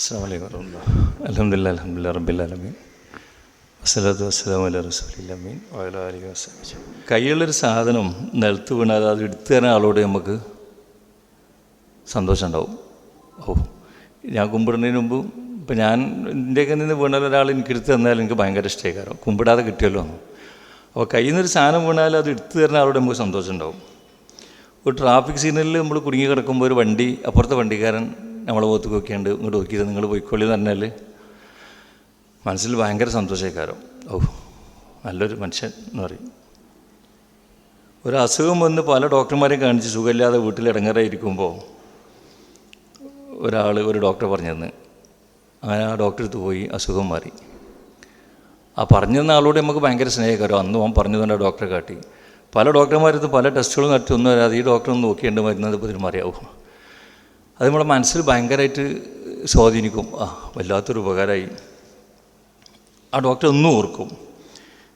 അസ്സാം സാധനം നിലത്ത് വീണാൽ അത് എടുത്തു തരാൻ ആളോട് നമുക്ക് സന്തോഷം ഉണ്ടാവും ഓ ഞാൻ കുമ്പിടുന്നതിന് മുമ്പ് ഇപ്പം ഞാൻ എന്റെയൊക്കെ നിന്ന് വീണാൽ ഒരാൾ എനിക്ക് എടുത്തു തന്നാൽ എനിക്ക് ഭയങ്കര ഇഷ്ടമായി കാരണം കുമ്പിടാതെ കിട്ടിയല്ലോ. അപ്പോൾ കയ്യിൽ നിന്നൊരു സാധനം വീണാൽ അത് എടുത്തു തരുന്ന ആളോട് നമുക്ക് സന്തോഷം ഉണ്ടാവും ഒരു ട്രാഫിക് സിഗ്നലിൽ നമ്മൾ കുടുങ്ങി കിടക്കുമ്പോൾ ഒരു വണ്ടി അപ്പുറത്തെ വണ്ടിക്കാരൻ നമ്മളെ മുഖത്ത് നോക്കിയാണ്ട് ഇങ്ങോട്ട് നോക്കിയത് നിങ്ങൾ പോയിക്കോളി പറഞ്ഞാൽ മനസ്സിൽ ഭയങ്കര സന്തോഷക്കാരം? ഓ നല്ലൊരു മനുഷ്യൻ എന്ന് പറയും. ഒരു അസുഖം വന്ന് പല ഡോക്ടർമാരെ കാണിച്ച് സുഖമില്ലാതെ വീട്ടിൽ ഇടങ്ങറായിരിക്കുമ്പോൾ ഒരാൾ ഒരു ഡോക്ടർ പറഞ്ഞു തന്ന് അങ്ങനെ ആ ഡോക്ടറെ അടുത്ത് പോയി അസുഖം മാറി. ആ പറഞ്ഞു തന്ന ആളോട് നമുക്ക് ഭയങ്കര സ്നേഹകരം അന്ന് അവൻ പറഞ്ഞു തന്നെ ഡോക്ടറെ കാട്ടി. പല ഡോക്ടർമാരത് പല ടെസ്റ്റുകളും നടത്തി ഒന്നും വരാതെ ഈ ഡോക്ടർ ഒന്ന് നോക്കിയിട്ട് മരുന്നത് ഇതിന് മറിയാവും അത് നമ്മുടെ മനസ്സിൽ ഭയങ്കരമായിട്ട് സ്വാധീനിക്കും. ആ വല്ലാത്തൊരു ഉപകാരമായി. ആ ഡോക്ടർ ഒന്നും ഓർക്കും.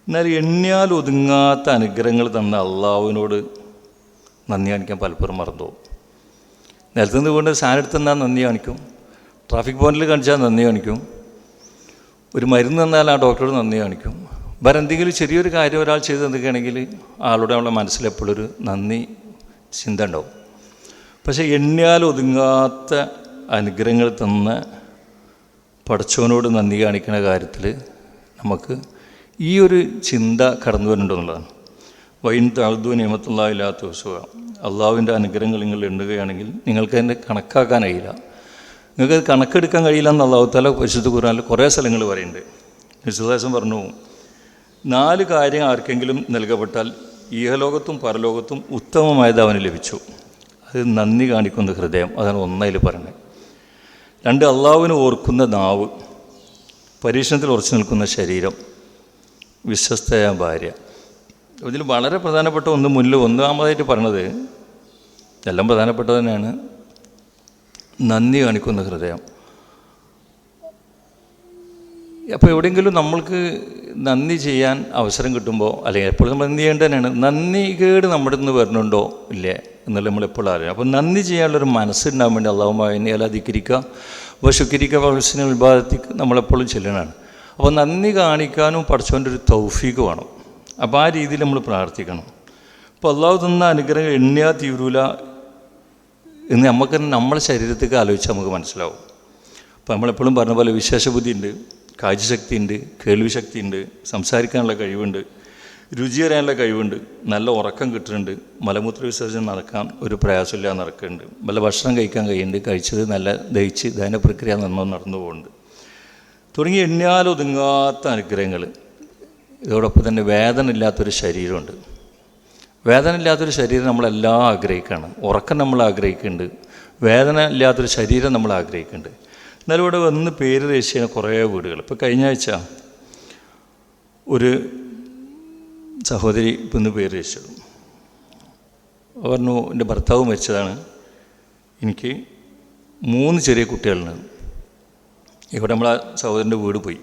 എന്നാൽ എണ്ണിയാൽ ഒതുങ്ങാത്ത അനുഗ്രഹങ്ങൾ തന്ന അള്ളാഹുവിനോട് നന്ദി കാണിക്കാൻ പലപ്പോഴും മറന്നു നിലത്ത് നിന്ന് കൊണ്ട് സാധനം എടുത്ത് തന്നാൽ നന്ദി കാണിക്കും. ട്രാഫിക് പോയിന്റിൽ കാണിച്ചാൽ നന്ദി കാണിക്കും. ഒരു മരുന്ന് തന്നാൽ ആ ഡോക്ടറോട് നന്ദി കാണിക്കും. വേറെ എന്തെങ്കിലും ചെറിയൊരു കാര്യം ഒരാൾ ചെയ്ത് തന്നിക്കുകയാണെങ്കിൽ ആളുടെ എപ്പോഴും ഒരു നന്ദി ചിന്ത ഉണ്ടാവും. പക്ഷേ എണ്ണിയാൽ ഒതുങ്ങാത്ത അനുഗ്രഹങ്ങൾ തന്ന പടച്ചവനോട് നന്ദി കാണിക്കുന്ന കാര്യത്തിൽ നമുക്ക് ഈ ഒരു ചിന്ത കടന്നു വരുന്നുണ്ടെന്നുള്ളതാണ് വൈൻ താഴ്തു നിയമത്തുള്ള ഇല്ലാത്ത ദിവസമാണ് അള്ളാഹുവിന്റെ അനുഗ്രഹങ്ങൾ നിങ്ങൾ എണ്ണുകയാണെങ്കിൽ നിങ്ങൾക്ക് അതിന്റെ കണക്കാക്കാൻ കഴിയില്ല നിങ്ങൾക്ക് കണക്കെടുക്കാൻ കഴിയില്ല എന്ന് അള്ളാഹു പരിശുദ്ധ ഖുറാനിൽ കുറേ സ്ഥലങ്ങൾ പറയുന്നുണ്ട്. വിശുദ്ദേശം പറഞ്ഞു നാല് കാര്യം ആർക്കെങ്കിലും നൽകപ്പെട്ടാൽ ഈഹലോകത്തും പരലോകത്തും ഉത്തമമായത് അവന് ലഭിച്ചു. അത് നന്ദി കാണിക്കുന്ന ഹൃദയം. അതാണ് ഒന്നതിൽ പറയുന്നത് രണ്ട് അള്ളാവിന് ഓർക്കുന്ന നാവ് പരീക്ഷണത്തിൽ ഉറച്ചു നിൽക്കുന്ന ശരീരം വിശ്വസ്തയായ ഭാര്യ. ഇതിൽ വളരെ പ്രധാനപ്പെട്ട ഒന്ന് മുന്നിൽ ഒന്നാമതായിട്ട് പറഞ്ഞത് എല്ലാം പ്രധാനപ്പെട്ടത് തന്നെയാണ്. നന്ദി കാണിക്കുന്ന ഹൃദയം. അപ്പോൾ എവിടെയെങ്കിലും നമ്മൾക്ക് നന്ദി ചെയ്യാൻ അവസരം കിട്ടുമ്പോൾ അല്ലെങ്കിൽ എപ്പോഴും നമ്മൾ എന്ത് തന്നെയാണ്. നന്ദി കേട് നമ്മുടെ നിന്ന് വരുന്നുണ്ടോ? ഇല്ലേ? എന്നുള്ള നമ്മൾ എപ്പോഴും അറിയാം അപ്പോൾ നന്ദി ചെയ്യാനുള്ളൊരു മനസ്സുണ്ടാകാൻ വേണ്ടി അള്ളാഹുമായി അലാധിക്കരിക്കുക വശുക്കിരിക്കുക പൗരസിനെ വിഭാഗത്തിൽ നമ്മളെപ്പോഴും ചെല്ലണമാണ് അപ്പോൾ നന്ദി കാണിക്കാനും പഠിച്ചവന്റെ ഒരു തൗഫീക്ക് വേണം. അപ്പോൾ ആ രീതിയിൽ നമ്മൾ പ്രാർത്ഥിക്കണം. അപ്പോൾ അള്ളാഹു തന്ന അനുഗ്രഹം എണ്ണിയാ തീരൂല എന്ന് നമുക്ക് നമ്മുടെ ശരീരത്തേക്ക് ആലോചിച്ചാൽ നമുക്ക് മനസ്സിലാവും. അപ്പോൾ നമ്മളെപ്പോഴും പറഞ്ഞ പോലെ വിശേഷബുദ്ധി ബുദ്ധി ഉണ്ട് കേൾവി ശക്തി ഉണ്ട് സംസാരിക്കാനുള്ള കഴിവുണ്ട് രുചി അറിയാനുള്ള കഴിവുണ്ട് നല്ല ഉറക്കം കിട്ടുന്നുണ്ട് മലമൂത്ര വിസർജനം നടക്കാൻ ഒരു പ്രയാസമില്ലാതെ നടക്കുന്നുണ്ട്. നല്ല ഭക്ഷണം കഴിക്കാൻ കഴിയുന്നുണ്ട് കഴിച്ചത് നല്ല ദഹിച്ച് ദഹന പ്രക്രിയ നന്നായി നടന്നു പോകുന്നുണ്ട്. തുടങ്ങി എണ്ണിയാലൊതുങ്ങാത്ത അനുഗ്രഹങ്ങൾ. ഇതോടൊപ്പം തന്നെ വേദന ഇല്ലാത്തൊരു ശരീരമുണ്ട്. വേദന ഇല്ലാത്തൊരു ശരീരം നമ്മളെല്ലാം ആഗ്രഹിക്കുകയാണ്. ഉറക്കം നമ്മൾ ആഗ്രഹിക്കുന്നുണ്ട്. വേദന ഇല്ലാത്തൊരു ശരീരം നമ്മൾ ആഗ്രഹിക്കുന്നുണ്ട്. എന്നാലും ഇവിടെ വന്ന് പേര് രജിസ്റ്റർ കുറേ വീടുകൾ. ഇപ്പോൾ കഴിഞ്ഞ ആഴ്ച ഒരു സഹോദരി ഇന്ന് പേര് രജിസ്റ്റർ പറഞ്ഞു എന്റെ ഭർത്താവ് മരിച്ചതാണ്. എനിക്ക് മൂന്ന് ചെറിയ കുട്ടികളുണ്ട്. ഇവിടെ നമ്മൾ ആ സഹോദരന്റെ വീട് പോയി.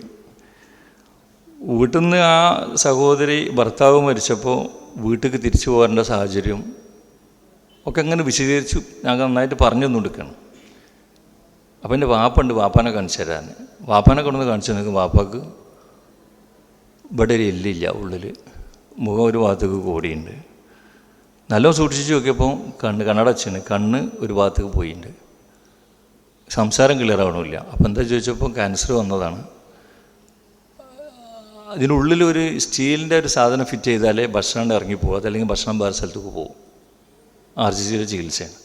വീട്ടിൽ നിന്ന് ആ സഹോദരി ഭർത്താവ് മരിച്ചപ്പോൾ വീട്ടിലേക്ക് തിരിച്ചു പോകേണ്ട സാഹചര്യം ഒക്കെ അങ്ങനെ വിശദീകരിച്ചു. ഞാൻ നന്നായിട്ട് പറഞ്ഞു തന്നുകൊടുക്കണം അപ്പം എന്റെ വാപ്പുണ്ട് വാപ്പാനെ കാണിച്ചു തരാൻ. വാപ്പാനെ കൊണ്ടുവന്ന് കാണിച്ചു തന്നെങ്കിൽ വാപ്പാക്ക് ഇവിടെ ഒരു എല്ലില്ല ഉള്ളിൽ മുഖം ഒരു ഭാഗത്തേക്ക് കൂടിയുണ്ട്. നല്ലോണം സൂക്ഷിച്ച് നോക്കിയപ്പോൾ കണ്ണ് കണ്ണടച്ചാണ് കണ്ണ് ഒരു ഭാഗത്തേക്ക് പോയിട്ടുണ്ട് സംസാരം ക്ലിയർ ആവണമില്ല അപ്പം എന്താ ചോദിച്ചപ്പോൾ ക്യാൻസർ വന്നതാണ്. അതിനുള്ളിൽ ഒരു സ്റ്റീലിന്റെ ഒരു സാധനം ഫിറ്റ് ചെയ്താലേ ഭക്ഷണം ഇറങ്ങി പോകും അല്ലെങ്കിൽ ഭക്ഷണം വേറെ സ്ഥലത്തേക്ക് പോകും ആർ ജി സിയുടെ ചികിത്സയാണ്.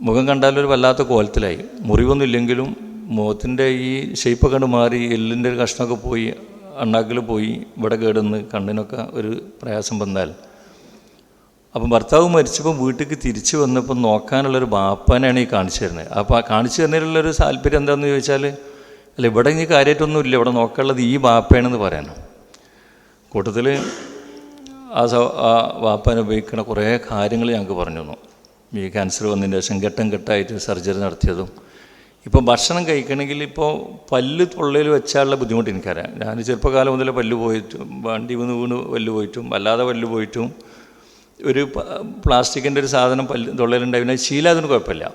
മുഖം കണ്ടാലൊരു വല്ലാത്ത കോലത്തിലായി. മുറിവൊന്നും ഇല്ലെങ്കിലും മുഖത്തിന്റെ ഈ ഷേപ്പ് കണ്ട് മാറി എല്ലിന്റെ ഒരു കഷ്ണമൊക്കെ പോയി അണ്ണാക്കിൽ പോയി ഇവിടെ കേടുന്ന് കണ്ണിനൊക്കെ ഒരു പ്രയാസം വന്നാൽ. അപ്പം ഭർത്താവ് മരിച്ചപ്പോൾ വീട്ടിലേക്ക് തിരിച്ചു വന്നപ്പോൾ നോക്കാനുള്ളൊരു ബാപ്പാനാണ് ഈ കാണിച്ചു തരുന്നത്. അപ്പോൾ ആ കാണിച്ചു തരുന്നതിലുള്ളൊരു താല്പര്യം എന്താണെന്ന് ചോദിച്ചാൽ അല്ല ഇവിടെ ഇനി കാര്യമായിട്ടൊന്നും ഇല്ല ഇവിടെ നോക്കാനുള്ളത് ഈ ബാപ്പയാണെന്ന് പറയാനോ. കൂട്ടത്തിൽ ആ സ ആ വാപ്പാൻ ഉപയോഗിക്കുന്ന കുറേ കാര്യങ്ങൾ ഞങ്ങൾക്ക് പറഞ്ഞു തന്നു. ഈ ക്യാൻസർ വന്നതിന് ശേഷം ഘട്ടം ഘട്ടമായിട്ട് സർജറി നടത്തിയതും. ഇപ്പോൾ ഭക്ഷണം കഴിക്കണമെങ്കിൽ ഇപ്പോൾ പല്ല് തൊള്ളയിൽ വെച്ചാലുള്ള ബുദ്ധിമുട്ട് എനിക്കറിയാം. ഞാൻ ചെറുപ്പകാലം മുതൽ പല്ല് പോയിട്ടും വണ്ടി വന്ന് വീണ് പല്ല് പോയിട്ടും അല്ലാതെ പല്ല് പോയിട്ടും ഒരു പ്ലാസ്റ്റിക്കിന്റെ ഒരു സാധനം പല്ല് തൊള്ളയിലുണ്ടായി. ശീലം അതിന് കുഴപ്പമില്ല.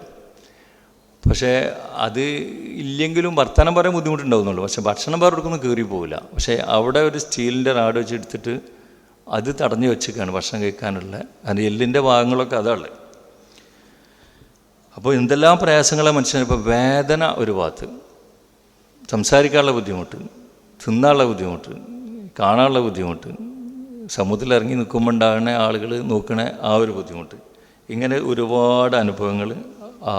പക്ഷേ അത് ഇല്ലെങ്കിലും വർത്തമാനം പറയാൻ ബുദ്ധിമുട്ടുണ്ടാവുന്നുള്ളൂ. പക്ഷേ ഭക്ഷണം വേറെ എടുക്കൊന്നും കയറി പോവില്ല. പക്ഷേ അവിടെ ഒരു സ്റ്റീലിന്റെ റാഡ് വെച്ച് എടുത്തിട്ട് അത് തടഞ്ഞു വെച്ചേക്കാണ് ഭക്ഷണം കഴിക്കാനുള്ള. അത് എല്ലിന്റെ ഭാഗങ്ങളൊക്കെ അതാണ്. അപ്പോൾ എന്തെല്ലാം പ്രയാസങ്ങളെ മനുഷ്യന്? ഇപ്പോൾ വേദന ഒരു ഭാഗത്ത് സംസാരിക്കാനുള്ള ബുദ്ധിമുട്ട് തിന്നാനുള്ള ബുദ്ധിമുട്ട് കാണാനുള്ള ബുദ്ധിമുട്ട് സമൂഹത്തിൽ ഇറങ്ങി നിൽക്കുമ്പോൾ ഉണ്ടാകുന്ന ആളുകൾ നോക്കണ ആ ഒരു ബുദ്ധിമുട്ട്. ഇങ്ങനെ ഒരുപാട് അനുഭവങ്ങൾ ആ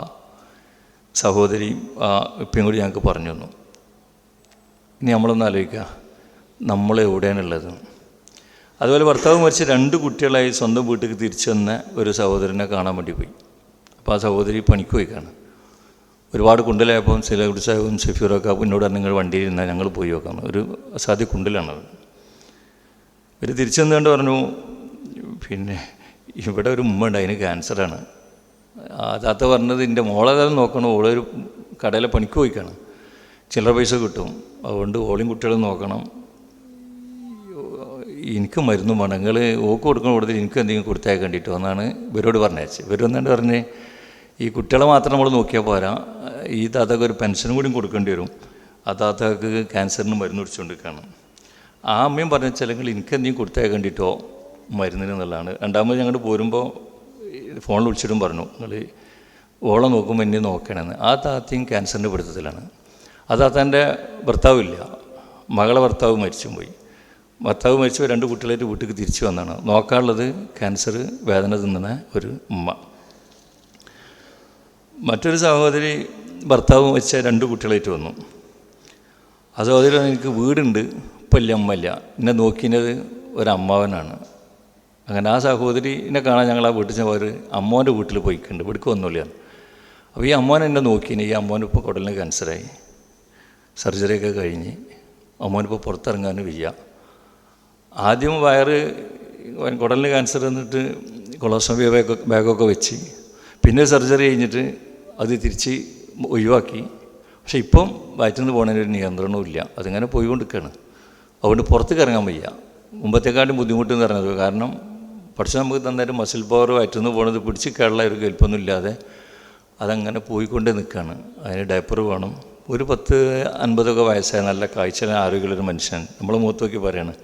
സഹോദരിയും ആ ഇപ്പം കൂടി ഞങ്ങൾക്ക് പറഞ്ഞു തന്നു. ഇനി നമ്മളൊന്ന് ആലോചിക്കുക നമ്മൾ എവിടെയാണുള്ളത്? അതുപോലെ ഭർത്താവ് മരിച്ച് രണ്ട് കുട്ടികളായി സ്വന്തം വീട്ടിലേക്ക് തിരിച്ചു വന്ന ഒരു സഹോദരനെ കാണാൻ വേണ്ടി പോയി. അപ്പോൾ ആ സഹോദരി പണിക്ക് പോയിക്കാണ്. ഒരുപാട് കുണ്ടലായപ്പോൾ ചില ഉത്സാഹവും സഫീറൊക്കെ എന്നോട് നിങ്ങൾ വണ്ടിയിൽ ഇരുന്നാൽ ഞങ്ങൾ പോയി നോക്കാം. ഒരു അസാധ്യ കുണ്ടിലാണത് ഇവർ തിരിച്ചു വന്നുകൊണ്ട് പറഞ്ഞു പിന്നെ ഇവിടെ ഒരു ഉമ്മ ഉണ്ട് അതിന് ക്യാൻസറാണ്. ആ താത്ത പറഞ്ഞത് എന്റെ മോളെ തന്നെ നോക്കണം ഓളൊരു കടയിലെ പണിക്ക് പോയിക്കാണ്. ചില്ലറ പൈസ കിട്ടും അതുകൊണ്ട് ഓളിയും കുട്ടികളും നോക്കണം. എനിക്ക് മരുന്ന് വേണം നിങ്ങൾ ഓക്ക് കൊടുക്കണം കൊടുത്തിട്ട് എനിക്ക് എന്തെങ്കിലും കൊടുത്തേക്കേണ്ടിട്ടോ എന്നാണ് ഇവരോട് പറഞ്ഞയച്ചത്. ഇവരൊന്നാണ്ട് പറഞ്ഞ് ഈ കുട്ടികളെ മാത്രം നമ്മൾ നോക്കിയാൽ പോരാ. ഈ താത്തക്ക് ഒരു പെൻഷനും കൂടി കൊടുക്കേണ്ടി വരും. ആ താത്തക്ക് ക്യാൻസറിന് മരുന്ന് കുടിച്ചുകൊണ്ടിരിക്കുകയാണ് ആ അമ്മയും പറഞ്ഞ ചിലങ്ങൾ എനിക്ക് എന്തെങ്കിലും കൊടുത്തേക്കേണ്ടിട്ടോ മരുന്നിന് എന്നുള്ളതാണ്. രണ്ടാമത് ഞങ്ങൾ പോരുമ്പോൾ ഫോണിൽ വിളിച്ചിട്ടും പറഞ്ഞു. നിങ്ങൾ ഓളെ നോക്കുമ്പോൾ എന്നെ നോക്കണമെന്ന് ആ താത്തയും ക്യാൻസറിന്റെ പിടുത്തത്തിലാണ്. ആ താത്താന്റെ ഭർത്താവില്ല മകളെ ഭർത്താവ് മരിച്ചും പോയി. ഭർത്താവ് മരിച്ചു രണ്ട് കുട്ടികളായിട്ട് വീട്ടിലേക്ക് തിരിച്ചു വന്നതാണ് നോക്കാനുള്ളത് ക്യാൻസർ വേദന തിന്നുന്ന ഒരു ഉമ്മ. മറ്റൊരു സഹോദരി ഭർത്താവും വെച്ച രണ്ട് കുട്ടികളായിട്ട് വന്നു. ആ സഹോദരി എനിക്ക് വീടുണ്ട്. ഇപ്പം അമ്മല്ല എന്നെ നോക്കിയത് ഒരമ്മാവനാണ്. അങ്ങനെ ആ സഹോദരി എന്നെ കാണാൻ ഞങ്ങൾ ആ വീട്ടിൽ ചെന്നവർ അമ്മോന്റെ വീട്ടിൽ പോയിക്കുണ്ട് ഇവിടേക്ക് വന്നില്ല അപ്പോൾ ഈ അമ്മോൻ എന്നെ നോക്കിന് ഈ അമ്മോൻ ഇപ്പോൾ കുടലിന് ക്യാൻസറായി സർജറിയൊക്കെ കഴിഞ്ഞ് അമ്മോനിപ്പോൾ പുറത്തിറങ്ങാനും വയ്യ. ആദ്യം വയറ് കുടലിന് ക്യാൻസർ എന്നിട്ട് ബാഗൊക്കെ ബാഗൊക്കെ വെച്ച്. പിന്നെ സർജറി കഴിഞ്ഞിട്ട് അത് തിരിച്ച് ഒഴിവാക്കി. പക്ഷേ ഇപ്പം വയറ്റിൽ നിന്ന് പോകുന്നതിന് ഒരു നിയന്ത്രണവും ഇല്ല. അതിങ്ങനെ പോയിക്കൊണ്ടിരിക്കുകയാണ് അതുകൊണ്ട് പുറത്തേക്ക് ഇറങ്ങാൻ വയ്യ. മുമ്പത്തെക്കാട്ടും ബുദ്ധിമുട്ട് എന്ന് പറഞ്ഞത് കാരണം പക്ഷേ നമുക്ക് തന്നേരം മസിൽ പവർ വയറ്റിൽ നിന്ന് പോകുന്നത് പിടിച്ച് കേരള ഒരു കെൽപ്പൊന്നും ഇല്ലാതെ അതങ്ങനെ പോയിക്കൊണ്ടേ നിൽക്കുകയാണ് അതിന് ഡയപ്പർ വേണം. ഒരു പത്ത് അൻപതൊക്കെ വയസ്സായ നല്ല കാഴ്ച ആരോഗ്യമുള്ളൊരു മനുഷ്യൻ. നമ്മൾ മുഖത്ത് നോക്കി പറയാണ്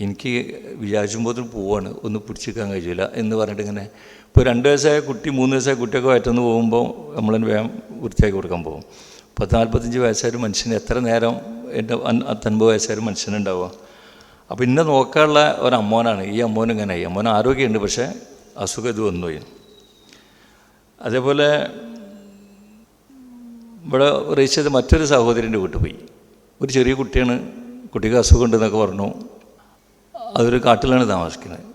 എനിക്ക് വിചാരിച്ചുമ്പോൾ പോവാണ്. ഒന്ന് പിടിച്ചിരിക്കാൻ കഴിയില്ല എന്ന് പറഞ്ഞിട്ട് ഇങ്ങനെ ഇപ്പോൾ രണ്ട് വയസ്സായ കുട്ടി മൂന്ന് വയസ്സായ കുട്ടിയൊക്കെ വയറ്റുന്ന് പോകുമ്പോൾ നമ്മളതിന് വേഗം വൃത്തിയാക്കി കൊടുക്കാൻ പോകും. പത്ത് നാൽപ്പത്തഞ്ച് വയസ്സായൊരു മനുഷ്യന് എത്ര നേരം എന്റെ അത്തൻപത് വയസ്സായൊരു മനുഷ്യനുണ്ടാവുക? അപ്പോൾ ഇന്നെ നോക്കാനുള്ള ഒരു അമ്മോനാണ്. ഈ അമ്മോൻ ഇങ്ങനെ ഈ അമ്മോൻ ആരോഗ്യമുണ്ട് പക്ഷേ അസുഖം ഇത് വന്നുപോയി അതേപോലെ ഇവിടെ റേസ് മറ്റൊരു സഹോദരന്റെ വീട്ടിൽ പോയി. ഒരു ചെറിയ കുട്ടിയാണ്. കുട്ടിക്ക് അസുഖം ഉണ്ടെന്നൊക്കെ പറഞ്ഞു. അതൊരു കാട്ടിലാണ് താമസിക്കുന്നത്.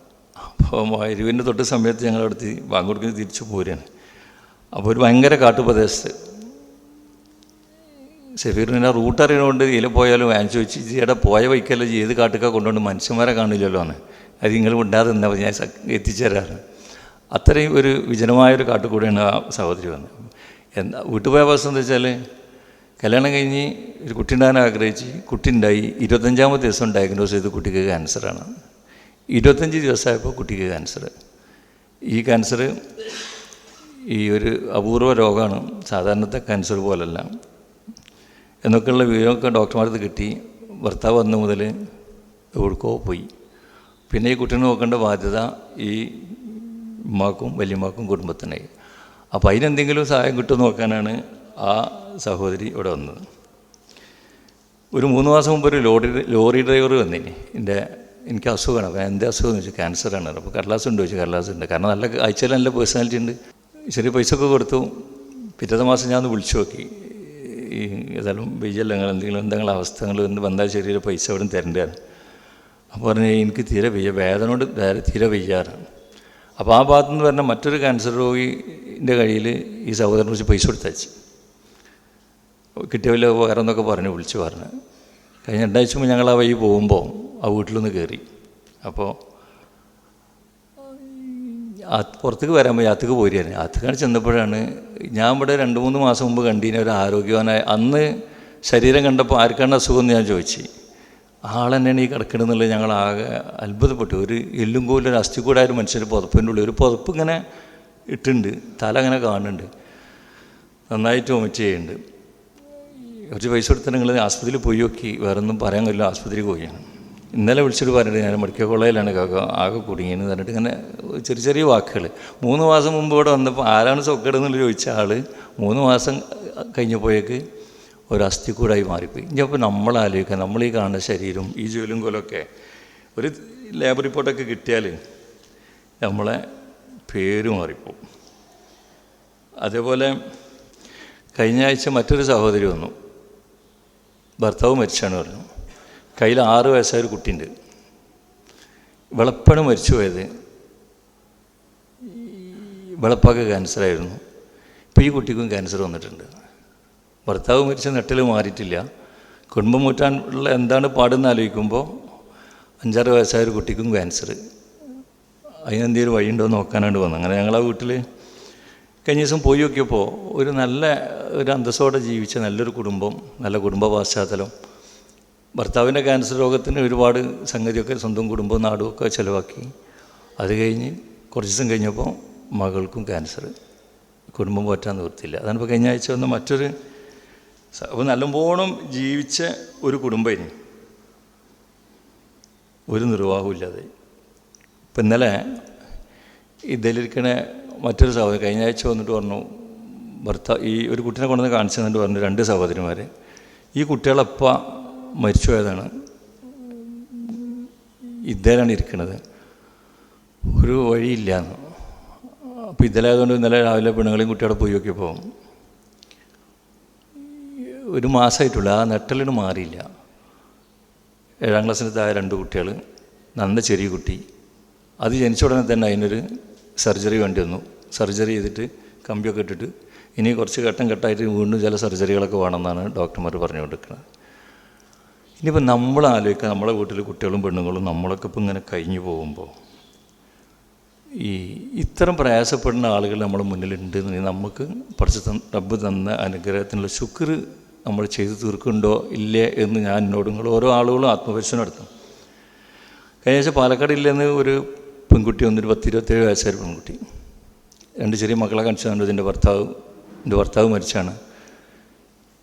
അപ്പോൾ എരിവിന്റെ തൊട്ട് സമയത്ത് ഞങ്ങളടുത്ത് ബാങ്ക് കൊടുക്കുന്ന തിരിച്ചു പോരുകയാണ് അപ്പോൾ ഒരു ഭയങ്കര കാട്ടുപ്രദേശത്ത്. ഷെഫീറിന് ആ റൂട്ട് അറിയണോണ്ട് ഇതിൽ പോയാലും ഞാൻ ചോദിച്ചു ചേട്ടാ പോയ വൈക്കല്ല ഏത് കാട്ടുക കൊണ്ടുകൊണ്ട് മനുഷ്യന്മാരെ കാണില്ലല്ലോ എന്ന് അത് നിങ്ങൾ ഉണ്ടാകാതെ നിന്നാൽ ഞാൻ എത്തിച്ചേരാറ് അത്രയും ഒരു വിജനമായൊരു കാട്ടുകൂടെയാണ് ആ സഹോദരി വന്നത്. എന്താ വീട്ടിൽ പോയ അവസ്ഥ എന്താ വെച്ചാൽ കല്യാണം കഴിഞ്ഞ് ഒരു കുട്ടി ഉണ്ടാകാൻ ആഗ്രഹിച്ച് കുട്ടി ഉണ്ടായി. ഇരുപത്തഞ്ചാമത്തെ ദിവസം ഡയഗ്നോസ് ചെയ്ത് കുട്ടിക്ക് ക്യാൻസറാണ് ഇരുപത്തഞ്ച് ദിവസമായപ്പോൾ കുട്ടിക്ക് ക്യാൻസർ ഈ ക്യാൻസർ ഈ ഒരു അപൂർവ രോഗമാണ്. സാധാരണത്തെ ക്യാൻസർ പോലല്ല. എന്നൊക്കെയുള്ള വിവരമൊക്കെ ഡോക്ടർമാർക്ക് കിട്ടി. ഭർത്താവ് വന്ന മുതൽ എവിടേക്കോ പോയി. പിന്നെ ഈ കുട്ടീനെ നോക്കേണ്ട ബാധ്യത ഈ ഉമ്മാക്കും വലിയമ്മാക്കും കുടുംബത്തിനായി. അപ്പോൾ അതിനെന്തെങ്കിലും സഹായം കിട്ടുമെന്ന് നോക്കാനാണ് ആ സഹോദരി ഇവിടെ വന്നത്. ഒരു മൂന്ന് മാസം മുമ്പ് ഒരു ലോറി ലോറി ഡ്രൈവർ വന്നിനി. എന്റെ എനിക്ക് അസുഖമാണ്. അപ്പോൾ എന്റെ അസുഖം എന്ന് വെച്ചാൽ ക്യാൻസറാണ് അപ്പോൾ കടലാസ് ഉണ്ട് ചോദിച്ചു കടലാസ് ഉണ്ട്. കാരണം നല്ല ആഴ്ചയിൽ നല്ല പേഴ്സണാലിറ്റി ഉണ്ട്. ചെറിയ പൈസ ഒക്കെ കൊടുത്തു. പിറ്റത്തെ മാസം ഞാൻ ഒന്ന് വിളിച്ചു നോക്കി. ഈ ഏതായാലും നിങ്ങൾ എന്തെങ്കിലും എന്തെങ്കിലും അവസ്ഥകൾ എന്ന് വന്നാൽ ചെറിയൊരു പൈസ അവിടെ നിന്ന് തരേണ്ടതാണ്. അപ്പോൾ പറഞ്ഞു എനിക്ക് തീരെ വയ്യ വേദന കൊണ്ട് വേറെ തീരെ വയ്യാറാണ് അപ്പോൾ ആ ഭാഗത്തു നിന്ന് പറഞ്ഞ മറ്റൊരു ക്യാൻസർ രോഗിന്റെ കയ്യിൽ ഈ സഹോദരനെ കുറിച്ച് പൈസ കൊടുത്തയച്ചു. കിട്ടിയവല്ല വേറെ എന്നൊക്കെ പറഞ്ഞു വിളിച്ച് പറഞ്ഞു. കഴിഞ്ഞ രണ്ടാഴ്ച മുമ്പ് ഞങ്ങൾ ആ വഴി പോകുമ്പോൾ ആ വീട്ടിൽ നിന്ന് കയറി അപ്പോൾ പുറത്തേക്ക് വരാൻ പോയി അത്തേക്ക് പോരുകയാണ് അത്തേക്കാണ് ചെന്നപ്പോഴാണ് ഞാൻ ഇവിടെ രണ്ട് മൂന്ന് മാസം മുമ്പ് കണ്ടീന ഒരു ആരോഗ്യവാനായ അന്ന് ശരീരം കണ്ടപ്പോൾ ആർക്കാണ് അസുഖം എന്ന് ഞാൻ ചോദിച്ചു. ആളെന്നെയാണ് ഈ കിടക്കണമെന്നുള്ളത് ഞങ്ങൾ ആകെ അത്ഭുതപ്പെട്ടു. ഒരു എല്ലും കോലും ഒരു അസ്ഥി കൂടായ ഒരു മനുഷ്യർ പുതപ്പിന്റെ ഉള്ളിൽ ഒരു പുതപ്പ് ഇങ്ങനെ ഇട്ടുണ്ട് തല അങ്ങനെ കാണുന്നുണ്ട്. നന്നായിട്ട് വൊമിറ്റ് ചെയ്യുന്നുണ്ട്. കുറച്ച് പൈസ കൊടുത്താൽ നിങ്ങൾ ആസ്പത്രിയിൽ പോയി നോക്കി. വേറെ ഒന്നും പറയാൻ കഴിയില്ല ആസ്പത്രിയിൽ പോയാണ് ഇന്നലെ വിളിച്ചിട്ട് പറഞ്ഞിട്ട് ഞാൻ മെഡിക്കൽ കോളേജിലാണ് കാക്ക. ആകെ കുടുങ്ങിയെന്ന് പറഞ്ഞിട്ട് ഇങ്ങനെ ചെറിയ ചെറിയ വാക്കുകൾ. മൂന്ന് മാസം മുമ്പ് ഇവിടെ വന്നപ്പോൾ ആരാണ് സൊക്കേട് എന്നുള്ള ചോദിച്ച ആൾ മൂന്ന് മാസം കഴിഞ്ഞപ്പോഴേക്ക് ഒരു അസ്ഥിക്കൂടായി മാറിപ്പോയി. ഇനി അപ്പോൾ നമ്മൾ ആലോചിക്കുക. നമ്മൾ ഈ കാണുന്ന ശരീരം ഈ ജോലിയും കൊലൊക്കെ ഒരു ലേബർ റിപ്പോർട്ടൊക്കെ കിട്ടിയാൽ നമ്മളെ പേര് മാറിപ്പോവും. അതേപോലെ കഴിഞ്ഞ ആഴ്ച മറ്റൊരു സഹോദരി വന്നു. ഭർത്താവ് മരിച്ചാണ് പറഞ്ഞു. കയ്യിൽ ആറ് വയസ്സായ ഒരു കുട്ടിയുണ്ട്. വെളപ്പാണ് മരിച്ചു പോയത്. വെളപ്പാക്ക് ക്യാൻസറായിരുന്നു ഇപ്പോൾ ഈ കുട്ടിക്കും ക്യാൻസർ വന്നിട്ടുണ്ട്. ഭർത്താവ് മരിച്ച നെട്ടിൽ മാറിയിട്ടില്ല. കുടുംബം മുറ്റാനുള്ള എന്താണ് പാടെന്ന് ആലോചിക്കുമ്പോൾ അഞ്ചാറ് വയസ്സായ ഒരു കുട്ടിക്കും ക്യാൻസർ അതിനെന്തെങ്കിലും വഴിയുണ്ടോ നോക്കാനായിട്ട് വന്നു. അങ്ങനെ ഞങ്ങളാ വീട്ടിൽ കഴിഞ്ഞ ദിവസം പോയി നോക്കിയപ്പോൾ ഒരു നല്ല ഒരു അന്തസ്സോടെ ജീവിച്ച നല്ലൊരു കുടുംബം നല്ല കുടുംബ പശ്ചാത്തലം ഭർത്താവിന്റെ ക്യാൻസർ രോഗത്തിന് ഒരുപാട് സംഗതിയൊക്കെ സ്വന്തം കുടുംബവും നാടും ഒക്കെ ചിലവാക്കി. അത് കഴിഞ്ഞ് കുറച്ച് ദിവസം കഴിഞ്ഞപ്പോൾ മകൾക്കും ക്യാൻസർ കുടുംബം പോറ്റാൻ നിവൃത്തിയില്ല. അതാണ് ഇപ്പോൾ കഴിഞ്ഞ ആഴ്ച വന്ന മറ്റൊരു അപ്പോൾ നല്ലപോണം ജീവിച്ച ഒരു കുടുംബം ഒരു ഒരു നിർവാഹമില്ലാതെ ഇപ്പം ഇന്നലെ ഇതിലിരിക്കണ മറ്റൊരു സഹോദരൻ കഴിഞ്ഞ ആഴ്ച വന്നിട്ട് പറഞ്ഞു ഭർത്താവ് ഈ ഒരു കുട്ടീനെ കൊണ്ടുവന്ന് കാണിച്ചു തന്നിട്ട് പറഞ്ഞു രണ്ട് സഹോദരിമാർ ഈ കുട്ടികളപ്പ മരിച്ചു പോയതാണ് ഇദ്ദേഹമാണ് ഇരിക്കുന്നത്. ഒരു വഴിയില്ല. എന്ന് അപ്പോൾ ഇതിലായതുകൊണ്ട് ഇന്നലെ രാവിലെ പെണ്ണുങ്ങളെയും കുട്ടികളെ പോയി നോക്കിയപ്പോൾ ഒരു മാസമായിട്ടുള്ളൂ. ആ നെട്ടലിന് മാറിയില്ല. ഏഴാം ക്ലാസ്സിന്റെ താഴെ രണ്ട് കുട്ടികൾ നന്ന ചെറിയ കുട്ടി. അത് ജനിച്ച ഉടനെ തന്നെ അതിനൊരു സർജറി വേണ്ടി വന്നു. സർജറി ചെയ്തിട്ട് കമ്പിയൊക്കെ ഇട്ടിട്ട് ഇനി കുറച്ച് ഘട്ടം ഘട്ടമായിട്ട് വീണ്ടും ചില സർജറികളൊക്കെ വേണമെന്നാണ് ഡോക്ടർമാർ പറഞ്ഞുകൊണ്ടിരിക്കുന്നത്. ഇനിയിപ്പോൾ നമ്മൾ ആലോചിക്കുക നമ്മളെ വീട്ടിൽ കുട്ടികളും പെണ്ണുങ്ങളും നമ്മളൊക്കെ ഇപ്പം ഇങ്ങനെ കഴിഞ്ഞു പോകുമ്പോൾ ഈ ഇത്തരം പ്രയാസപ്പെടുന്ന ആളുകൾ നമ്മുടെ മുന്നിലുണ്ട് എന്ന് നമുക്ക് പഠിച്ച റബ്ബ് തന്ന അനുഗ്രഹത്തിനുള്ള ശുക്ർ നമ്മൾ ചെയ്തു തീർക്കുന്നുണ്ടോ ഇല്ലേ എന്ന് ഞാൻ എന്നോട് നിങ്ങൾ ഓരോ ആളുകളും ആത്മപരിശോധന നടത്തും. കഴിഞ്ഞ ആഴ്ച പാലക്കാട് ഇല്ലെന്ന് ഒരു പെൺകുട്ടി വന്നൊരു പത്ത് ഇരുപത്തേഴ് വയസ്സായ പെൺകുട്ടി. രണ്ട് ചെറിയ മക്കളെ കാണിച്ചു തന്നെ ഇതിന്റെ ഭർത്താവ് എന്റെ ഭർത്താവ് മരിച്ചാണ്.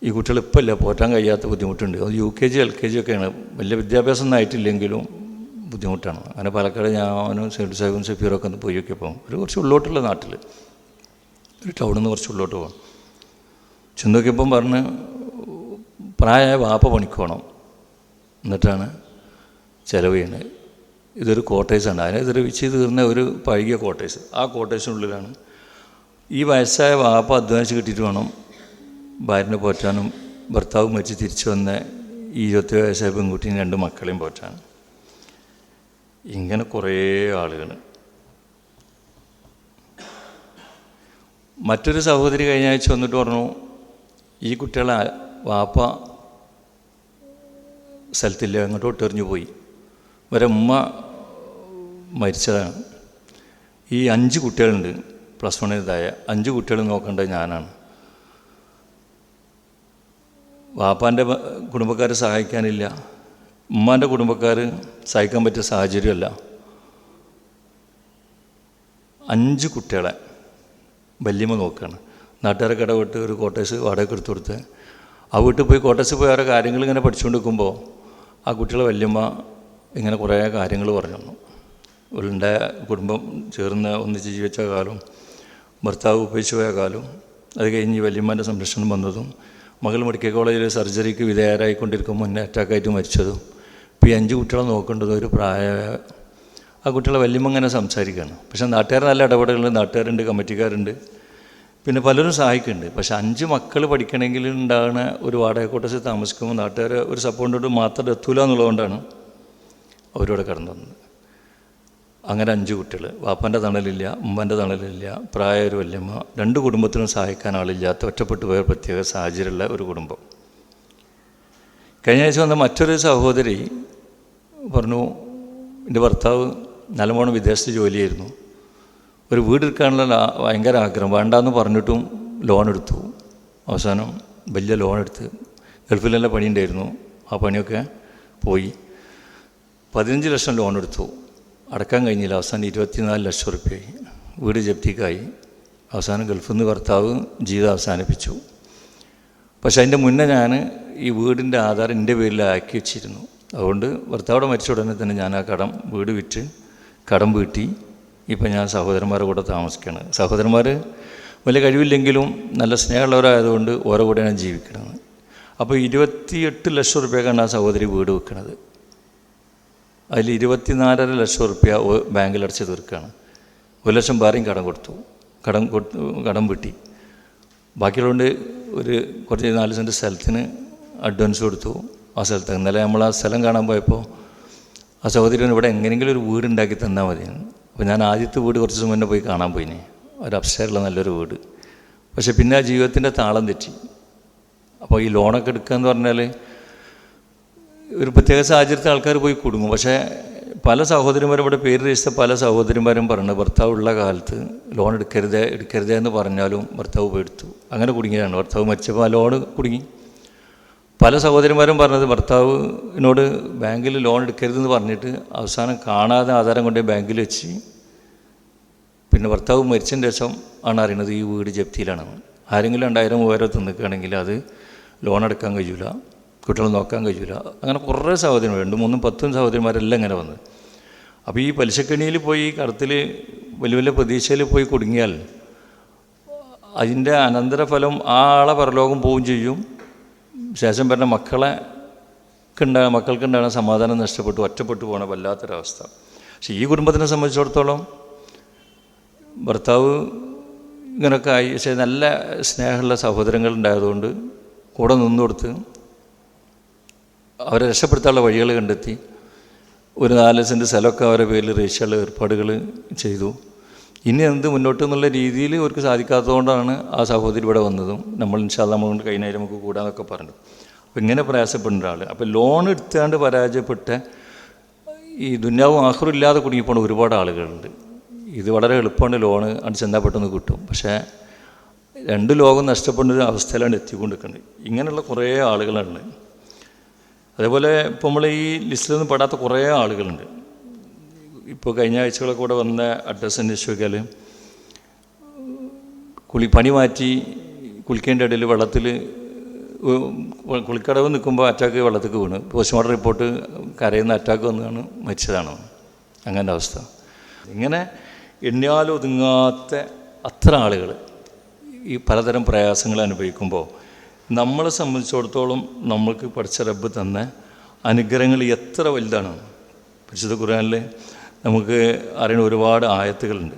ഈ കുട്ടികൾ ഇപ്പം ഇല്ല പോറ്റാൻ കഴിയാത്ത ബുദ്ധിമുട്ടുണ്ട്. അത് U K G L K G ഒക്കെയാണ്. വലിയ വിദ്യാഭ്യാസം ഒന്നും ആയിട്ടില്ലെങ്കിലും ബുദ്ധിമുട്ടാണ്. അങ്ങനെ പാലക്കാട് ഞാനും സൈഡ് സാഹിബും സഫീറൊക്കെ ഒന്ന് പോയി നോക്കിയപ്പോൾ ഒരു കുറച്ച് ഉള്ളോട്ടുള്ള നാട്ടിൽ. ഒരു ടൗണിൽ നിന്ന് കുറച്ച് ഉള്ളോട്ട് പോകണം ചെന്ന് നോക്കിയപ്പം പറഞ്ഞ് പ്രായമായ വാപ്പ പണിക്ക് പോകണം എന്നിട്ടാണ് ചിലവ് ചെയ്യുന്നത്. ഇതൊരു കോട്ടേഴ്സാണ് അതിനെ ദ്രവിച്ച് തീർന്ന ഒരു പഴകിയ കോട്ടേഴ്സ് ആ കോട്ടേഴ്സിനുള്ളിലാണ് ഈ വയസ്സായ വാപ്പ അധ്വാനിച്ച് കിട്ടിയിട്ട് വേണം ഭാര്യനെ പോറ്റാനും ഭർത്താവ് മരിച്ച് തിരിച്ചു വന്ന ഈ ഇരുപത്തി വയസ്സായ പെൺകുട്ടിയും രണ്ട് മക്കളെയും പോറ്റാണ്. ഇങ്ങനെ കുറേ ആളുകൾ മറ്റൊരു സഹോദരി കഴിഞ്ഞ ആഴ്ച വന്നിട്ട് പറഞ്ഞു ഈ കുട്ടികളെ വാപ്പ സ്ഥലത്തില്ല അങ്ങോട്ട് ഒട്ടെറിഞ്ഞു പോയി. വരെ ഉമ്മ മരിച്ചതാണ്. ഈ അഞ്ച് കുട്ടികളുണ്ട് പ്ലസ് വണ്ണിൽ ഇതായ അഞ്ച് കുട്ടികൾ നോക്കേണ്ടത് ഞാനാണ്. വാപ്പാന്റെ കുടുംബക്കാർ സഹായിക്കാനില്ല. ഉമ്മാന്റെ കുടുംബക്കാർ സഹായിക്കാൻ പറ്റിയ സാഹചര്യമല്ല. അഞ്ച് കുട്ടികളെ വല്യമ്മ നോക്കുകയാണ് നാട്ടുകാരെ ഇടപെട്ട് ഒരു കോട്ടേഴ്സ് വാടക എടുത്തു കൊടുത്ത് ആ വീട്ടിൽ പോയി കോട്ടേഴ്സ് പോയി ഓരോ കാര്യങ്ങൾ ഇങ്ങനെ പഠിച്ചുകൊണ്ട് നിൽക്കുമ്പോൾ ആ കുട്ടികളെ വല്യമ്മ ഇങ്ങനെ കുറേ കാര്യങ്ങൾ പറഞ്ഞു തന്നു ഇവളുടെ കുടുംബം ചേർന്ന് ഒന്നിച്ച് ജീവിച്ച കാലം ഭർത്താവ് ഉപയോഗിച്ച് പോയ കാലം അത് കഴിഞ്ഞ് വല്യമ്മേന്റെ സംരക്ഷണം വന്നതും മകൾ മെഡിക്കൽ കോളേജിൽ സർജറിക്ക് വിധേയരായിക്കൊണ്ടിരിക്കും മുന്നേ അറ്റാക്കായിട്ട് മരിച്ചതും. ഇപ്പോൾ ഈ അഞ്ച് കുട്ടികളെ നോക്കേണ്ടത് ഒരു പ്രായ ആ കുട്ടികളെ വല്യമ്മ ഇങ്ങനെ സംസാരിക്കുകയാണ് പക്ഷേ നാട്ടുകാർ നല്ല ഇടപെടലുണ്ട് നാട്ടുകാരുണ്ട് കമ്മിറ്റിക്കാരുണ്ട്. പിന്നെ പലരും സഹായിക്കുന്നുണ്ട്. പക്ഷെ അഞ്ച് മക്കൾ പഠിക്കണമെങ്കിൽ ഉണ്ടാകുന്ന ഒരു വാടക കോട്ടേഴ്സിൽ താമസിക്കുമ്പോൾ നാട്ടുകാർ ഒരു സപ്പോർട്ടോട് മാത്രം എത്തൂല എന്നുള്ളതുകൊണ്ടാണ് അവരോട് കടന്നു വന്നത് അങ്ങനെ അഞ്ച് കുട്ടികൾ. വാപ്പന്റെ തണലില്ല ഉമ്മന്റെ തണലില്ല പ്രായ ഒരു വല്യമ്മ. രണ്ട് കുടുംബത്തിനും സഹായിക്കാൻ ആളില്ലാത്ത ഒറ്റപ്പെട്ടു പോയ പ്രത്യേക സാഹചര്യമുള്ള ഒരു കുടുംബം. കഴിഞ്ഞ ആഴ്ച വന്ന മറ്റൊരു സഹോദരി പറഞ്ഞു എന്റെ ഭർത്താവ് നല്ലവണ്ണം വിദേശത്ത് ജോലിയായിരുന്നു. ഒരു വീട് എടുക്കാനുള്ള ഭയങ്കര ആഗ്രഹം. വേണ്ടാന്ന് പറഞ്ഞിട്ടും ലോൺ എടുത്തു. അവസാനം വലിയ ലോൺ എടുത്ത് ഗൾഫിലെല്ലാം പണിയുണ്ടായിരുന്നു. ആ പണിയൊക്കെ പോയി. പതിനഞ്ച് ലക്ഷം ലോൺ എടുത്തു. അടക്കാൻ കഴിഞ്ഞില്ല. അവസാനം ഇരുപത്തിനാല് ലക്ഷം റുപ്യയായി വീട് ജപ്തിക്കായി. അവസാനം ഗൾഫിൽ നിന്ന് ഭർത്താവ് ജീവിതം അവസാനിപ്പിച്ചു. പക്ഷെ അതിന്റെ മുന്നേ ഞാൻ ഈ വീടിന്റെ ആധാരം എന്റെ പേരിൽ ആക്കി വെച്ചിരുന്നു. അതുകൊണ്ട് ഭർത്താവിടെ മരിച്ച ഉടനെ തന്നെ ഞാൻ ആ കടം വീട് വിറ്റ് കടം വീട്ടി. ഇപ്പം ഞാൻ സഹോദരന്മാരുടെ കൂടെ താമസിക്കുകയാണ്. സഹോദരന്മാർ വലിയ കഴിവില്ലെങ്കിലും നല്ല സ്നേഹമുള്ളവരായതുകൊണ്ട് ഓരോ കൂടെയാണ് ജീവിക്കുന്നത് അപ്പോൾ ഇരുപത്തിയെട്ട് ലക്ഷം റുപ്യക്കാണ് ആ സഹോദരി വീട് വെക്കുന്നത് അതിൽ ഇരുപത്തിനാലര ലക്ഷം റുപ്യ ബാങ്കിൽ അടച്ച് തീർക്കുകയാണ്. ഒരു ലക്ഷം ഭാര്യയും കടം കൊടുത്തു. കടം കൊടുത്തു കടം വീട്ടി. ബാക്കിയുള്ളതുകൊണ്ട് ഒരു കുറച്ച് നാല് സെന്റ് സ്ഥലത്തിന് അഡ്വാൻസ് കൊടുത്തു ആ സ്ഥലത്ത്. ഇന്നലെ നമ്മൾ ആ സ്ഥലം കാണാൻ പോയപ്പോൾ ആ സഹോദരൻ ഇവിടെ എങ്ങനെയെങ്കിലും ഒരു വീട് ഉണ്ടാക്കി തന്നാൽ മതി അപ്പോൾ ഞാൻ ആദ്യത്തെ വീട് കുറച്ച് ദിവസം മുന്നേ പോയി കാണാൻ പോയിനെ. ഒരു അപ്സ്റ്റേറുള്ള നല്ലൊരു വീട്. പക്ഷേ പിന്നെ ആ ജീവിതത്തിന്റെ താളം തെറ്റി. അപ്പോൾ ഈ ലോണൊക്കെ എടുക്കുക എന്ന് പറഞ്ഞാൽ ഒരു പ്രത്യേക സാഹചര്യത്തിൽ ആൾക്കാർ പോയി കുടുങ്ങും. പക്ഷേ പല സഹോദരിമാരും ഇവിടെ പേര് രചിച്ച പല സഹോദരിമാരും പറഞ്ഞു ഭർത്താവ് ഉള്ള കാലത്ത് ലോൺ എടുക്കരുത് എടുക്കരുത് എന്ന് പറഞ്ഞാലും ഭർത്താവ് പോയി എടുത്തു. അങ്ങനെ കുടുങ്ങിയതാണ്. ഭർത്താവ് മരിച്ചപ്പോൾ ആ ലോൺ കുടുങ്ങി. പല സഹോദരിമാരും പറഞ്ഞത് ഭർത്താവിനോട് ബാങ്കിൽ ലോൺ എടുക്കരുതെന്ന് പറഞ്ഞിട്ട് അവസാനം കാണാതെ ആധാരം കൊണ്ട് ബാങ്കിൽ വെച്ച് പിന്നെ ഭർത്താവ് മരിച്ചതിന് ശേഷം ആണ് അറിയുന്നത് ഈ വീട് ജപ്തിയിലാണെന്ന്. ആരെങ്കിലും രണ്ടായിരം മൂവായിരം തിന്നിക്കുകയാണെങ്കിൽ അത് ലോൺ എടുക്കാൻ കഴിയില്ല കുട്ടികളെ നോക്കാൻ കഴിയില്ല അങ്ങനെ കുറേ സഹോദരന്മാർ രണ്ടും മൂന്നും പത്തും സഹോദരന്മാരെല്ലാം ഇങ്ങനെ വന്നത് അപ്പോൾ ഈ പലിശക്കണിയിൽ പോയി കടത്തിൽ വലിയ വലിയ പ്രതീക്ഷയിൽ പോയി കുടുങ്ങിയാൽ അതിന്റെ അനന്തരഫലം ആ ആളെ പരലോകം പോവുകയും ചെയ്യും. ശേഷം വരുന്ന മക്കളെ ഉണ്ടാകുന്ന മക്കൾക്കുണ്ടാകുന്ന സമാധാനം നഷ്ടപ്പെട്ടു ഒറ്റപ്പെട്ടു പോകണ വല്ലാത്തൊരവസ്ഥ. പക്ഷെ ഈ കുടുംബത്തിനെ സംബന്ധിച്ചിടത്തോളം ഭർത്താവ് ഇങ്ങനെയൊക്കെ ആയി. പക്ഷേ നല്ല സ്നേഹമുള്ള സഹോദരങ്ങൾ ഉണ്ടായതുകൊണ്ട് കൂടെ നിന്നു കൊടുത്ത് അവരെ രക്ഷപ്പെടുത്താനുള്ള വഴികൾ കണ്ടെത്തി. ഒരു നാല് സെന്റ് സ്ഥലമൊക്കെ അവരുടെ പേരിൽ രജിസ്റ്ററുള്ള ഏർപ്പാടുകൾ ചെയ്തു. ഇനി എന്ത് മുന്നോട്ട് എന്നുള്ള രീതിയിൽ അവർക്ക് സാധിക്കാത്തതുകൊണ്ടാണ് ആ സഹോദരി ഇവിടെ വന്നതും. നമ്മൾ ഇൻഷാല്ല നമ്മൾ കൊണ്ട് കഴിഞ്ഞാൽ നമുക്ക് കൂടാന്നൊക്കെ പറഞ്ഞു അപ്പോൾ ഇങ്ങനെ പ്രയാസപ്പെടുന്ന ഒരാൾ അപ്പോൾ ലോൺ എടുത്താണ്ട് പരാജയപ്പെട്ട ഈ ദുന്യാവും ആഹ്റും ഇല്ലാതെ കുടുങ്ങിപ്പോണ ഒരുപാട് ആളുകളുണ്ട്. ഇത് വളരെ എളുപ്പമാണ് ലോണ് അത് ചെന്നാൽ പെട്ടെന്ന് കിട്ടും. പക്ഷേ രണ്ട് ലോകം നഷ്ടപ്പെടുന്ന ഒരു അവസ്ഥയിലാണ് എത്തിക്കൊണ്ടിരിക്കുന്നത്. ഇങ്ങനെയുള്ള കുറേ ആളുകളുണ്ട്. അതേപോലെ ഇപ്പോൾ നമ്മൾ ഈ ലിസ്റ്റിൽ നിന്ന് പെടാത്ത കുറേ ആളുകളുണ്ട്. ഇപ്പോൾ കഴിഞ്ഞ ആഴ്ചകളൊക്കെ കൂടെ വന്ന അഡ്രസ്സ് അന്വേഷിച്ച് കുളി പണി മാറ്റി കുളിക്കേണ്ട ഇടയിൽ വെള്ളത്തിൽ കുളിക്കടവ് നിൽക്കുമ്പോൾ അറ്റാക്ക് വെള്ളത്തേക്ക് വീണ്. പോസ്റ്റ്മോർട്ടം റിപ്പോർട്ട് കരയുന്ന അറ്റാക്ക് വന്നതാണ് മരിച്ചതാണ്. അങ്ങനെ അവസ്ഥ. ഇങ്ങനെ എണ്ണിയാലൊതുങ്ങാത്ത അത്ര ആളുകൾ ഈ പലതരം പ്രയാസങ്ങൾ അനുഭവിക്കുമ്പോൾ നമ്മളെ സംബന്ധിച്ചിടത്തോളം നമ്മൾക്ക് പഠിച്ച റബ്ബ് തന്ന അനുഗ്രഹങ്ങൾ എത്ര വലുതാണ്. പരിശുദ്ധ ഖുർആനിൽ നമുക്ക് അറിയുന്ന ഒരുപാട് ആയത്തുകളുണ്ട്.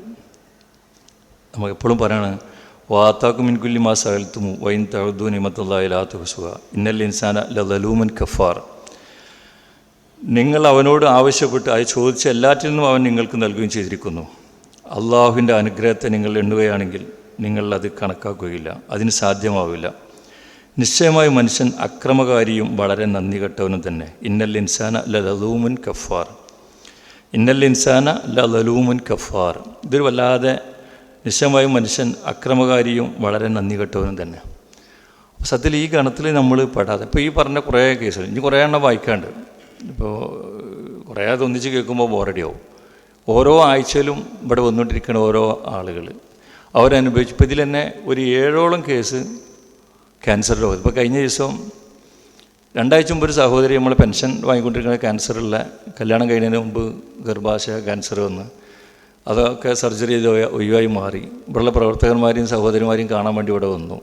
നമുക്ക് എപ്പോഴും പറയാണ് വാത്താക്കും മിൻകുല്ലി മാ സകലത്തുമു വൈൻ തഴുതു നിമത്തുള്ളായാത്ത ഹുസുക ഇന്നൽ ഇൻസാന ലലൂമൻ കഫാർ നിങ്ങൾ അവനോട് ആവശ്യപ്പെട്ട് അത് ചോദിച്ച എല്ലാറ്റിൽ നിന്നും അവൻ നിങ്ങൾക്ക് നൽകുകയും ചെയ്തിരിക്കുന്നു. അള്ളാഹുവിന്റെ അനുഗ്രഹത്തെ നിങ്ങൾ എണ്ണുകയാണെങ്കിൽ നിങ്ങൾ അത് കണക്കാക്കുകയില്ല. അതിന് സാധ്യമാവില്ല. നിശ്ചയമായി മനുഷ്യൻ അക്രമകാരിയും വളരെ നന്ദി കെട്ടവനും തന്നെ. ഇന്നൽ ഇൻസാന ലലൂമുൻ കഫാർ ഇന്നൽ ഇൻസാന ലലൂമുൻ കഫാർ ഇതൊരു വല്ലാതെ നിശ്ചയമായും മനുഷ്യൻ അക്രമകാരിയും വളരെ നന്ദി കെട്ടവനും തന്നെ. സത്യത്തിൽ ഈ ഗണത്തിൽ നമ്മൾ പെടാതെ ഇപ്പോൾ ഈ പറഞ്ഞ കുറേ കേസുകൾ ഇനി കുറേ എണ്ണം വായിക്കാണ്ട്. ഇപ്പോൾ കുറേ അത് ഒന്നിച്ച് കേൾക്കുമ്പോൾ ബോറടിയാവും. ഓരോ ആഴ്ചയിലും ഇവിടെ വന്നുകൊണ്ടിരിക്കുന്ന ഓരോ ആളുകൾ അവരനുഭവിച്ചു ഇപ്പോൾ ഇതിൽ തന്നെ ഒരു ഏഴോളം കേസ് ക്യാൻസർ രോഗം ഇപ്പോൾ കഴിഞ്ഞ ദിവസം രണ്ടാഴ്ച മുമ്പ് ഒരു സഹോദരി നമ്മൾ പെൻഷൻ വാങ്ങിക്കൊണ്ടിരിക്കുന്ന ക്യാൻസറുള്ള കല്യാണം കഴിഞ്ഞതിന് മുമ്പ് ഗർഭാശയ ക്യാൻസർ വന്ന് അതൊക്കെ സർജറി ചെയ്ത് ഒഴിവായി മാറി. ഇവിടെയുള്ള പ്രവർത്തകന്മാരെയും സഹോദരിമാരെയും കാണാൻ വേണ്ടി ഇവിടെ വന്നു.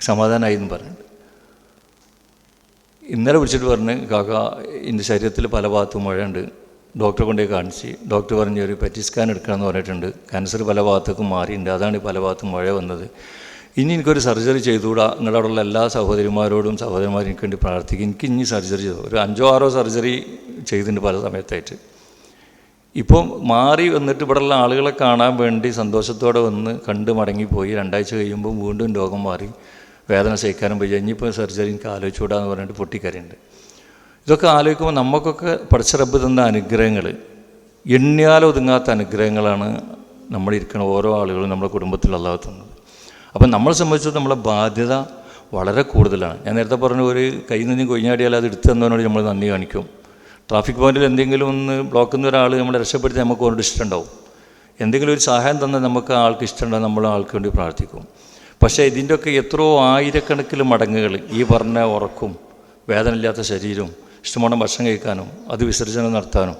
സമാധാനമായി എന്ന് പറഞ്ഞിട്ട്. ഇന്നലെ വിളിച്ചിട്ട് പറഞ്ഞ് കാക്ക എന്റെ ശരീരത്തിൽ പല ഭാഗത്തും മുഴയുണ്ട്. ഡോക്ടറെ കൊണ്ടുപോയി കാണിച്ച്. ഡോക്ടർ പറഞ്ഞ് ഒരു പെറ്റി സ്കാൻ എടുക്കണമെന്ന് പറഞ്ഞിട്ടുണ്ട്. ക്യാൻസർ പല ഭാഗത്തേക്കും മാറിയിട്ടുണ്ട്. അതാണ് പല ഭാഗത്തും മഴ വന്നത്. ഇനി എനിക്കൊരു സർജറി ചെയ്തുകൂടാ. നിങ്ങളുടെ അവിടെയുള്ള എല്ലാ സഹോദരിമാരോടും സഹോദരന്മാരും എനിക്ക് വേണ്ടി പ്രാർത്ഥിക്കും. എനിക്ക് ഇനി സർജറി ചെയ്തു. ഒരു അഞ്ചോ ആറോ സർജറി ചെയ്തിട്ടുണ്ട് പല സമയത്തായിട്ട്. ഇപ്പോൾ മാറി വന്നിട്ട് ഇവിടെയുള്ള ആളുകളെ കാണാൻ വേണ്ടി സന്തോഷത്തോടെ വന്ന് കണ്ട് മടങ്ങിപ്പോയി. രണ്ടാഴ്ച കഴിയുമ്പോൾ വീണ്ടും രോഗം മാറി. വേദന സഹിക്കാനും പോയി ഇനിയിപ്പോൾ സർജറി എനിക്ക് ആലോചിച്ചുകൂടാന്ന് പറഞ്ഞിട്ട് പൊട്ടിക്കരയുണ്ട്. ഇതൊക്കെ ആലോചിക്കുമ്പോൾ നമുക്കൊക്കെ റബ്ബ് തന്ന അനുഗ്രഹങ്ങൾ എണ്ണിയാലൊതുങ്ങാത്ത അനുഗ്രഹങ്ങളാണ് നമ്മളിരിക്കുന്ന ഓരോ ആളുകളും നമ്മുടെ കുടുംബത്തിൽ തന്നത്. അപ്പം നമ്മളെ സംബന്ധിച്ച് നമ്മളെ ബാധ്യത വളരെ കൂടുതലാണ്. ഞാൻ നേരത്തെ പറഞ്ഞ ഒരു കയ്യിൽ നിന്ന് കൊഴിഞ്ഞാടിയാൽ അത് എടുത്തു തന്നവനോട് നമ്മൾ നന്ദി കാണിക്കും. ട്രാഫിക് പോയിന്റിൽ എന്തെങ്കിലും ഒന്ന് ബ്ലോക്കിൽ നിന്ന് ഒരാൾ നമ്മളെ രക്ഷപ്പെടുത്തി നമുക്ക് അവനോട് ഇഷ്ടമുണ്ടാവും. എന്തെങ്കിലും ഒരു സഹായം തന്നാൽ നമുക്ക് ആൾക്ക് ഇഷ്ടമുണ്ടാകും നമ്മൾ ആൾക്ക് വേണ്ടി പ്രാർത്ഥിക്കും. പക്ഷേ ഇതിന്റെയൊക്കെ എത്രയോ ആയിരക്കണക്കിന് മടങ്ങുകൾ ഈ പറഞ്ഞ ഉറക്കും വേദനയില്ലാത്ത ശരീരവും ഇഷ്ടമാണ് ഭക്ഷണം കഴിക്കാനും അത് വിസർജനം നടത്താനും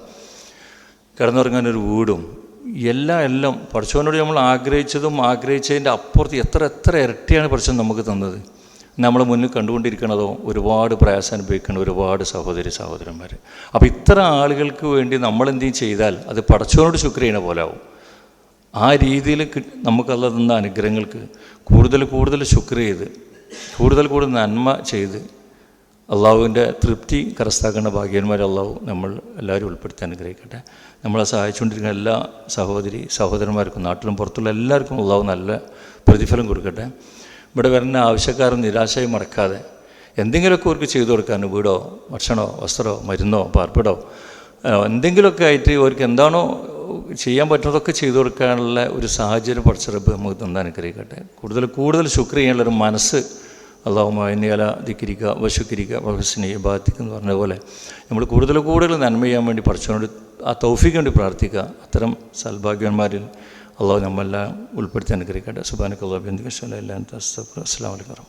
കിടന്നുറങ്ങാനൊരു വീടും എല്ലാം എല്ലാം. പഠിച്ചവനോട് നമ്മൾ ആഗ്രഹിച്ചതും ആഗ്രഹിച്ചതിന്റെ അപ്പുറത്ത് എത്ര എത്ര ഇരട്ടിയാണ് പഠിച്ചത് നമുക്ക് തന്നത്. നമ്മൾ മുന്നിൽ കണ്ടുകൊണ്ടിരിക്കണതോ ഒരുപാട് പ്രയാസം അനുഭവിക്കുന്ന ഒരുപാട് സഹോദരി സഹോദരന്മാർ അപ്പോൾ ഇത്ര ആളുകൾക്ക് വേണ്ടി നമ്മൾ എന്തെങ്കിലും ചെയ്താൽ അത് പടച്ചവനോട് ശുക്ര ചെയ്യണ പോലെ ആവും. ആ രീതിയിൽ നമുക്കല്ല തന്ന അനുഗ്രഹങ്ങൾക്ക് കൂടുതൽ കൂടുതൽ ശുക്ര ചെയ്ത് കൂടുതൽ കൂടുതൽ നന്മ ചെയ്ത് അള്ളാഹുവിന്റെ തൃപ്തി കരസ്ഥാക്കുന്ന ഭാഗ്യന്മാർ അള്ളാഹു നമ്മൾ എല്ലാവരും ഉൾപ്പെടുത്തി അനുഗ്രഹിക്കട്ടെ. നമ്മളെ സഹായിച്ചുകൊണ്ടിരിക്കുന്ന എല്ലാ സഹോദരി സഹോദരന്മാർക്കും നാട്ടിലും പുറത്തുള്ള എല്ലാവർക്കും അള്ളാഹു നല്ല പ്രതിഫലം കൊടുക്കട്ടെ. ഇവിടെ വരുന്ന ആവശ്യക്കാരും നിരാശയും മറക്കാതെ എന്തെങ്കിലുമൊക്കെ അവർക്ക് ചെയ്തു കൊടുക്കാൻ വീടോ ഭക്ഷണമോ വസ്ത്രമോ മരുന്നോ പാർപ്പിടോ എന്തെങ്കിലുമൊക്കെ ആയിട്ട് അവർക്ക് എന്താണോ ചെയ്യാൻ പറ്റുന്നതൊക്കെ ചെയ്തു കൊടുക്കാനുള്ള ഒരു സാഹചര്യം പഠിച്ചറപ്പ് നമുക്ക് തന്നെ അനുഗ്രഹിക്കട്ടെ. കൂടുതൽ കൂടുതൽ ശുക്ർ മനസ്സ് അള്ളാഹുമാല ധിക്കിരിക്ക വശുക്കിരിക്ക വഹസിനെ ബാധിക്കുക എന്ന് പറഞ്ഞ പോലെ നമ്മൾ കൂടുതൽ കൂടുതൽ നന്മ ചെയ്യാൻ വേണ്ടി പഠിച്ചുകൊണ്ട് ആ തൗഫിക്ക് വേണ്ടി പ്രാർത്ഥിക്കുക. അത്തരം സൽഭാഗ്യന്മാരിൽ അള്ളാഹു നമ്മളെല്ലാം ഉൾപ്പെടുത്തി അനുഗ്രഹിക്കട്ടെ. സുബാനക്കുള്ള അള്ളാഹ് ബന്ധുക്കല്ല അസ്സാം വലൈക്കും